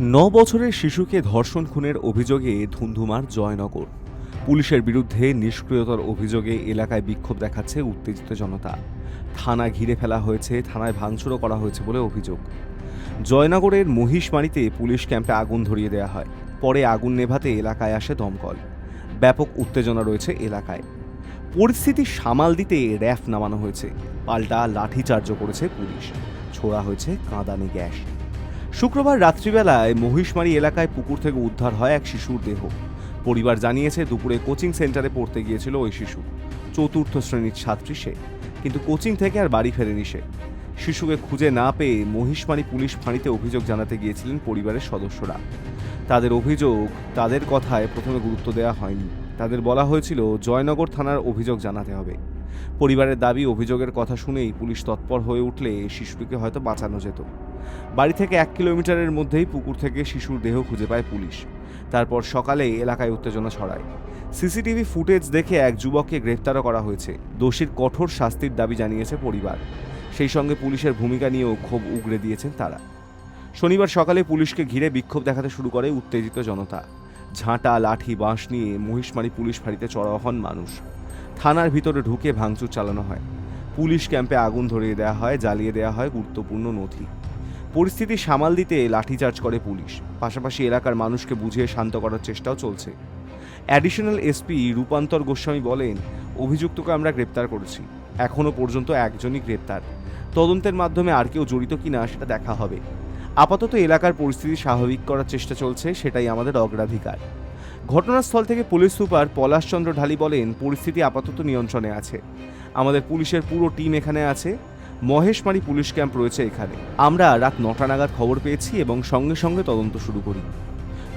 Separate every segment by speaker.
Speaker 1: ন বছরের শিশুকে ধর্ষণ খুনের অভিযোগে ধুন্ধুমার জয়নগর। পুলিশের বিরুদ্ধে নিষ্ক্রিয়তার অভিযোগে এলাকায় বিক্ষোভ দেখাচ্ছে উত্তেজিত জনতা। থানা ঘিরে ফেলা হয়েছে, থানায় ভাঙচুরও করা হয়েছে বলে অভিযোগ। জয়নগরের মহিষমারিতে পুলিশ ক্যাম্পে আগুন ধরিয়ে দেওয়া হয়। পরে আগুন নেভাতে এলাকায় আসে দমকল। ব্যাপক উত্তেজনা রয়েছে এলাকায়। পরিস্থিতি সামাল দিতে র্যাফ নামানো হয়েছে। পাল্টা লাঠিচার্জও করেছে পুলিশ। ছোড়া হয়েছে কাঁদানে গ্যাস। শুক্রবার রাত্রিবেলায় মহিষমারি এলাকায় পুকুর থেকে উদ্ধার হয় এক শিশুর দেহ। পরিবার জানিয়েছে, দুপুরে কোচিং সেন্টারে পড়তে গিয়েছিল ওই শিশু। চতুর্থ শ্রেণির ছাত্রী সে। কিন্তু কোচিং থেকে আর বাড়ি ফেরেনি সে। শিশুকে খুঁজে না পেয়ে মহিষমারি পুলিশ ফাঁড়িতে অভিযোগ জানাতে গিয়েছিলেন পরিবারের সদস্যরা। তাদের অভিযোগ তাদের কথায় প্রথমে গুরুত্ব দেওয়া হয়নি। তাদের বলা হয়েছিল, জয়নগর থানার অভিযোগ জানাতে হবে। পরিবারের দাবি, অভিযোগের কথা শুনেই পুলিশ তৎপর হয়ে উঠলে শিশুটিকে হয়তো বাঁচানো যেত। বাড়ি থেকে এক কিলোমিটারের মধ্যেই পুকুর থেকে শিশুর দেহ খুঁজে পায় পুলিশ। তারপর সকালে এলাকায় উত্তেজনা ছড়ায়। সিসিটিভি ফুটেজ দেখে এক যুবককে গ্রেফতারও করা হয়েছে। দোষীর কঠোর শাস্তির দাবি জানিয়েছে পরিবার। সেই সঙ্গে পুলিশের ভূমিকা নিয়েও ক্ষোভ উগরে দিয়েছেন তারা। শনিবার সকালে পুলিশকে ঘিরে বিক্ষোভ দেখাতে শুরু করে উত্তেজিত জনতা। ঝাঁটা, লাঠি, বাঁশ নিয়ে মহিষমারি পুলিশ ফাঁড়িতে চড়াও হন মানুষ। থানার ভিতরে ঢুকে ভাঙচুর চালানো হয়। পুলিশ ক্যাম্পে আগুন ধরিয়ে দেওয়া হয়, জ্বালিয়ে দেওয়া হয় গুরুত্বপূর্ণ নথি। পরিস্থিতি সামাল দিতে লাঠিচার্জ করে পুলিশ। পাশাপাশি এলাকার মানুষকে বুঝিয়ে শান্ত করার চেষ্টাও চলছে। অ্যাডিশনাল এসপি রূপান্তর গোস্বামী বলেন, অভিযুক্তকে আমরা গ্রেপ্তার করেছি। এখনও পর্যন্ত একজনই গ্রেপ্তার। তদন্তের মাধ্যমে আর কেউ জড়িত কিনা সেটা দেখা হবে। আপাতত এলাকার পরিস্থিতি স্বাভাবিক করার চেষ্টা চলছে, সেটাই আমাদের অগ্রাধিকার। ঘটনাস্থল থেকে পুলিশ সুপার পলাশচন্দ্র ঢালি বলেন, পরিস্থিতি আপাতত নিয়ন্ত্রণে আছে। আমাদের পুলিশের পুরো টিম এখানে আছে। মহেশমারি পুলিশ ক্যাম্প রয়েছে এখানে। আমরা রাত নটা নাগাদ খবর পেয়েছি এবং সঙ্গে সঙ্গে তদন্ত শুরু করি।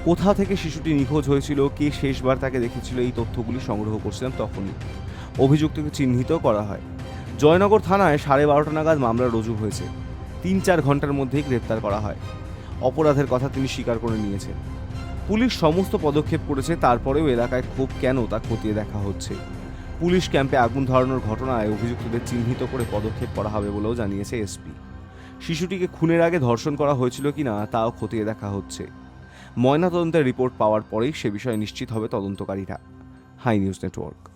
Speaker 1: কোথা থেকে শিশুটি নিখোঁজ হয়েছিল, কে শেষবার তাকে দেখেছিল, এই তথ্যগুলি সংগ্রহ করছিলাম তখনই। অভিযুক্তকে চিহ্নিত করা হয়। জয়নগর থানায় সাড়ে বারোটা নাগাদ মামলা রুজু হয়েছে। তিন চার ঘণ্টার মধ্যেই গ্রেপ্তার করা হয়। অপরাধের কথা তিনি স্বীকার করে নিয়েছেন। পুলিশ সমস্ত পদক্ষেপ করেছে, তারপরেও এলাকায় ক্ষোভ কেন তা খতিয়ে দেখা হচ্ছে। পুলিশ ক্যাম্পে আগুন ধরানোর ঘটনায় অভিযুক্তদের চিহ্নিত করে পদক্ষেপ করা হবে বলেও জানিয়েছে এসপি। শিশুটিকে খুনের আগে ধর্ষণ করা হয়েছিল কি না তাও খতিয়ে দেখা হচ্ছে। ময়নাতদন্তের রিপোর্ট পাওয়ার পরেই সে বিষয়ে নিশ্চিত হবে তদন্তকারীরা। High news network.